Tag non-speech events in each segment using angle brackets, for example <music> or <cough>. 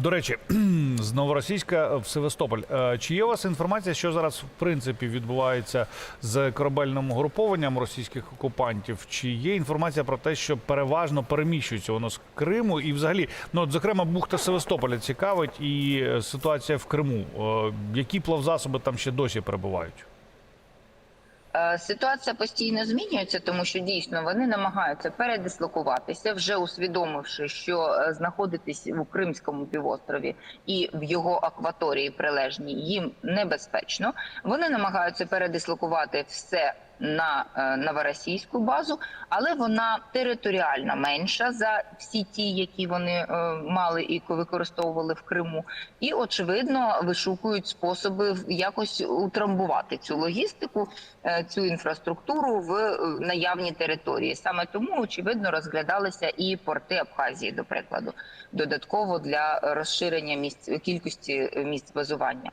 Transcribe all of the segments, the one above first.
До речі, <clears throat> з Новоросійська в Севастополь. Е, Чи є у вас інформація, що зараз в принципі відбувається з корабельним угрупованням російських окупантів? Чи є інформація про те, що переважно переміщується воно з Криму? І взагалі, ну от, зокрема, бухта Севастополя цікавить і е, ситуація в Криму. Е, Які плавзасоби там ще досі перебувають? Е, Ситуація постійно змінюється, тому що дійсно вони намагаються передислокуватися, вже усвідомивши, що е, знаходитись у Кримському півострові і в його акваторії прилежній їм небезпечно. Вони намагаються передислокувати все на е, новоросійську базу, але вона територіально менша за всі ті, які вони е, мали і використовували в Криму, і очевидно вишукують способи якось утрамбувати цю логістику, е, цю інфраструктуру в наявній території. Саме тому очевидно розглядалися і порти Абхазії, до прикладу, додатково для розширення місць кількості місць базування.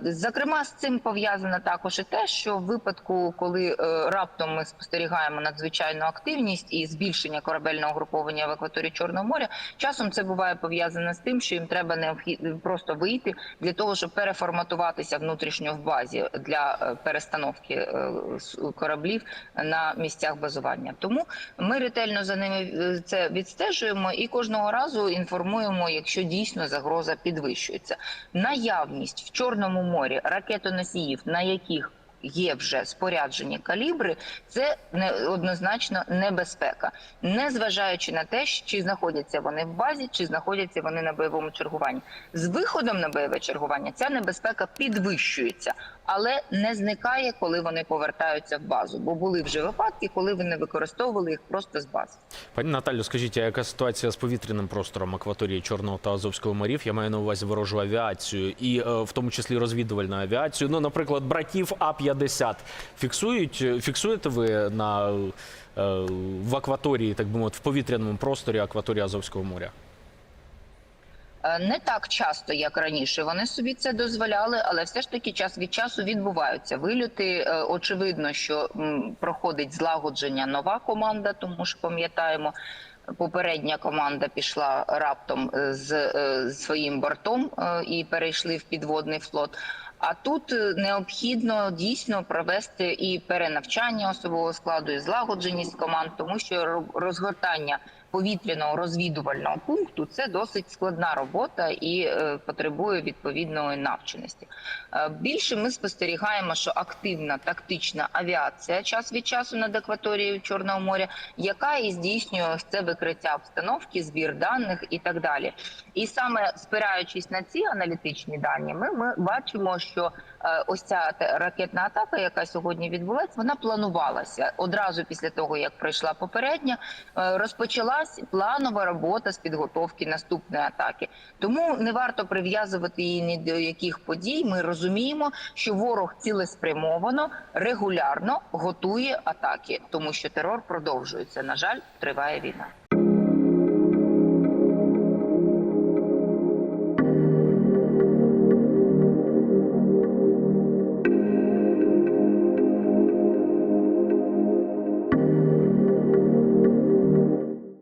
Зокрема, з цим пов'язано також і те, що в випадку, коли е, раптом ми спостерігаємо надзвичайну активність і збільшення корабельного груповання в акваторії Чорного моря, часом це буває пов'язано з тим, що їм треба необхідно просто вийти для того, щоб переформатуватися внутрішньо в базі для е, перестановки е, кораблів на місцях базування. Тому ми ретельно за ними це відстежуємо і кожного разу інформуємо, якщо дійсно загроза підвищується. Наявність в Чорному морі ракетоносіїв, на яких Є вже споряджені калібри, це не однозначно небезпека, не зважаючи на те, чи знаходяться вони в базі, чи знаходяться вони на бойовому чергуванні. З виходом на бойове чергування ця небезпека підвищується, але не зникає, коли вони повертаються в базу. Бо були вже випадки, коли вони використовували їх просто з бази. Пані Наталю, скажіть, а яка ситуація з повітряним простором акваторії Чорного та Азовського морів? Я маю на увазі ворожу авіацію і е, в тому числі розвідувальну авіацію. Ну, наприклад, братів А-50 фіксують. е, Фіксуєте ви на е, в акваторії, так би мовити, в повітряному просторі акваторії Азовського моря? Е, Не так часто, як раніше, вони собі це дозволяли, але все ж таки час від часу відбуваються вильоти. Е, Очевидно, що проходить злагодження нова команда, тому що пам'ятаємо. Попередня команда пішла раптом е, з своїм бортом і перейшли в підводний флот. А тут необхідно дійсно провести і перенавчання особового складу, і злагодженість команд, тому що ро- розгортання повітряного розвідувального пункту це досить складна робота і е, потребує відповідної навченості. Е, більше ми спостерігаємо, що активна тактична авіація час від часу над акваторією Чорного моря, яка і здійснює це викриття обстановки, збір даних і так далі. І саме спираючись на ці аналітичні дані, ми, ми бачимо, що е, ось ця ракетна атака, яка сьогодні відбулася, вона планувалася одразу після того, як пройшла попередня, е, розпочалась планова робота з підготовки наступної атаки. Тому не варто прив'язувати її ні до яких подій. Ми розуміємо, що ворог цілеспрямовано регулярно готує атаки, тому що терор продовжується. На жаль, триває війна.